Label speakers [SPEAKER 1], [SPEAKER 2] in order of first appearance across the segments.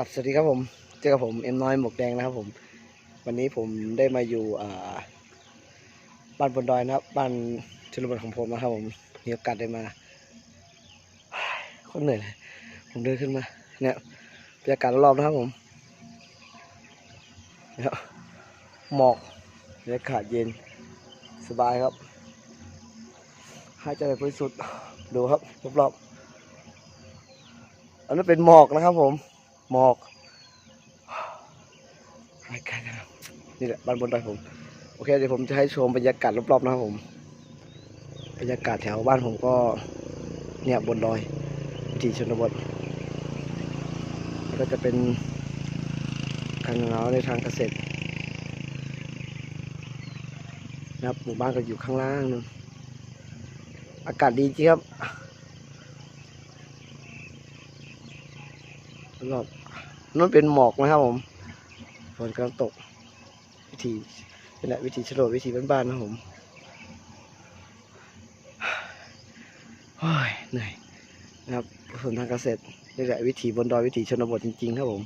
[SPEAKER 1] กับสวัสดีครับผมเจอกับผมเอ็มน้อยหมวกแดงนะครับผม วันนี้ผมได้มาอยู่บ้านบนดอยนะครับบ้านชนบทของผมนะครับ ผมมีโอกาสได้มาคนเหนื่อยเลยผมเดินขึ้นมา เนี่ยบรรยากาศรอบๆนะครับผมเนี่ยหมอกบรรยากาศเย็นสบายครับหายใจบริสุทธิ์ดูครับรอบๆอันนั้นเป็นหมอกนะครับผม หมอกหายใจนะครับนี่แหละบ้านบนดอยผม โอเคเดี๋ยวผมจะให้ชมบรรยากาศรอบๆนะครับผม บรรยากาศแถวบ้านผมก็เนี่ยบนดอยวิถีชนบท ก็จะเป็นการเงาในทางเกษตรนะครับหมู่บ้านก็อยู่ข้างล่างนู่นอากาศดีจริงครับ รอบนั่นเป็นหมอกนะครับผมฝนกำลังตก วิธีนี่แหละวิธีชโลดวิธีบ้านๆนะผมโอ้ยเหนื่อยนะครับส่วนทางเกษตรนี่แหละวิถีบนดอยวิถีชนบทจริงๆครับผม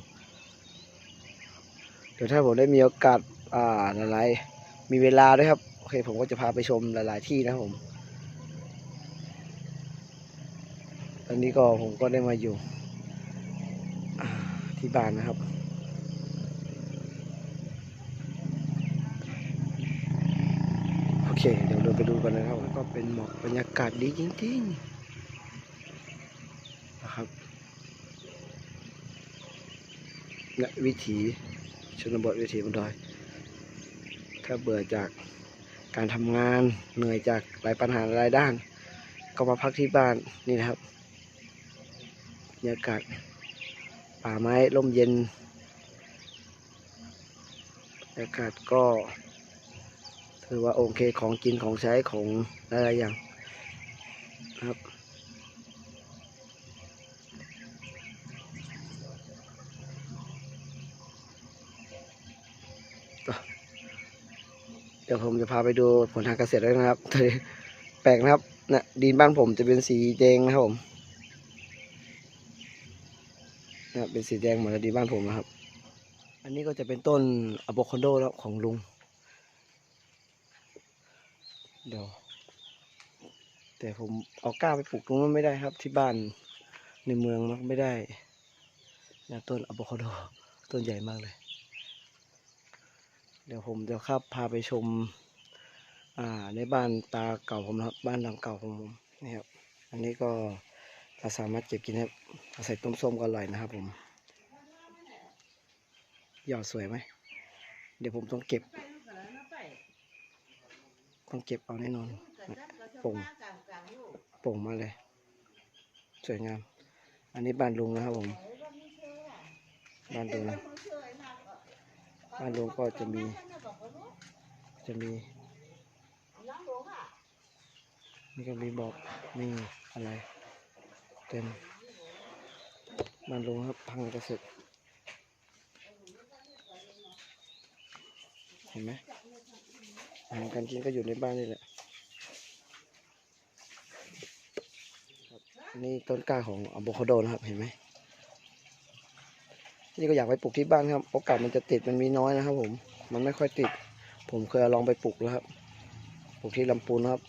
[SPEAKER 1] เดี๋ยวถ้าผมได้มีโอกาสอ่าหลายๆมีเวลาด้วยครับโอเคผมก็จะพาไปชมหลายๆที่นะครับผมตอนนี้ก็ผมก็ได้มาอยู่ ที่บ้านนะครับ โอเค เดี๋ยวเราไปดูกันนะครับ แล้วก็เป็นหมอกบรรยากาศดีจริงๆนะครับและวิถีชนบทวิถีบนดอย ถ้าเบื่อจากการทำงานเหนื่อยจากหลายปัญหาหลายด้าน ก็มาพักที่บ้านนี่นะครับบรรยากาศ ป่าไม้ร่มเย็นบรรยากาศก็ถือว่าโอเคของกินของใช้ของหลายๆอย่างนะครับเดี๋ยวผมจะพาไปดูผลทางเกษตรด้วยนะครับแปลกนะครับนะดินบ้านผมจะเป็นสีแดงนะครับผม นะเป็นสีแดงเหมือนกับดินบ้านผมนะครับ อันนี้ก็จะเป็นต้นอะโวคาโดแล้วของลุง เดี๋ยว แต่ผมเอากล้าไปปลูกตรงนั้นไม่ได้ครับ ที่บ้านในเมืองมันไม่ได้นะต้นอะโวคาโดต้นใหญ่มากเลย เดี๋ยวผมจะขับพาไปชม อ่าในบ้านตาเก่าผมนะครับ บ้านหลังเก่าของผมนี่ครับ อันนี้ก็ เราสามารถเก็บกินครับเอาใส่ต้มส้มก็อร่อยนะครับผมยอดสวยไหม เดี๋ยวผมต้องเก็บ ต้องเก็บเอาแน่นอนป่งโป่งมาเลย สวยงาม อันนี้บ้านลุงนะครับผม บ้านลุงบ้านลุงก็จะมี จะมี นี่ก็มีบอกนี่อะไร เต็มบ้านลงครับพังกระสร็จเห็นไหมอาหารการกินก็อยู่ในบ้านนี่แหละนี่ต้นกล้าของอะโวคาโดนะครับเห็นไหมนี่ก็อยากไปปลูกที่บ้านครับโอกาสมันจะติดมันมีน้อยนะครับ ผม มันไม่ค่อยติด ผมเคยลองไปปลูกแล้วครับ ปลูกที่ลำพูนนะครับ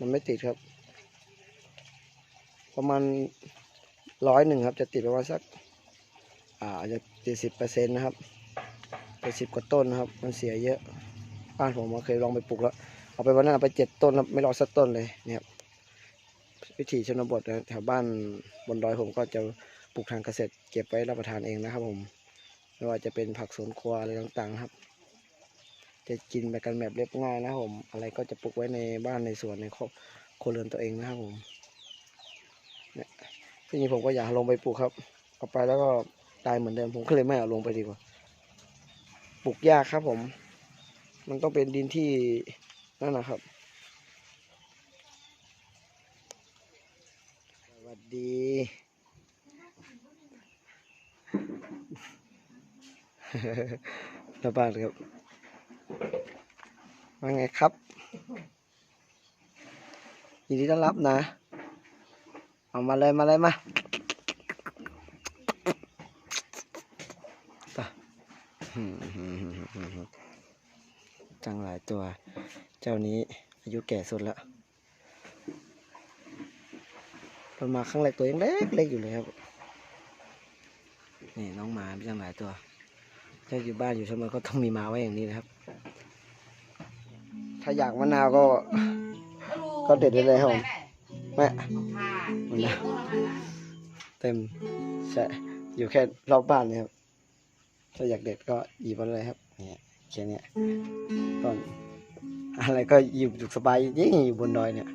[SPEAKER 1] มันไม่ติดครับ ประมาณร้อยหนึ่งครับ จะติดประมาณสัก อ่าจจะเจ็ดสิบเปอร์เซ็นต์นะครับเจ็ดสิบกว่าต้นนะครับ มันเสียเยอะบ้านผมเคยลองไปปลูกแล้ว เอาไปวันนั้นเอาไปเจ็ดต้นครับไม่รอดสักต้นเลยเนี่ยครับวิถีชนบทแถวบ้านบนดอยผมก็จะปลูกทางเกษตรเก็บไว้รับประทานเองนะครับผมไม่ว่าจะเป็นผักสวนครัวอะไรต่างๆครับ จะกินไปกันแบบเรียบง่ายนะครับผม อะไรก็จะปลูกไว้ในบ้านในสวนในครอบครัวเรือนตัวเองนะครับผม เนี่ยทีนี้ผมก็อยากลงไปปลูกครับเอาไปแล้วก็ตายเหมือนเดิมผมก็เลยไม่เอาลงไปดีกว่าปลูกยากครับผม มันต้องเป็นดินที่นั่นนะครับสวัสดีระบาดครับว่าไงครับยินดีต้อนรับนะ เอามาเลยมาเลยมาจังหลายตัว เจ้านี้อายุแก่สุดแล้วเรามาครั้งแรกตัวยังเล็กเล็กอยู่เลยครับ นี่น้องหมาจังหลายตัวถ้าอยู่บ้านอยู่เสมอก็ต้องมีหมาไว้อย่างนี้นะครับ ถ้าอยากมะนาวก็ ก็เด็ดได้เลยครับผมแม่ มันนะเต็มใช่อยู่แค่รอบบ้านเนี่ยครับ ถ้าอยากเด็ดก็หยิบมาเลยครับ เนี่ยแค่เนี้ยต้นอะไรก็อยู่สุขสบายยิ่งอยู่บนดอยเนี่ย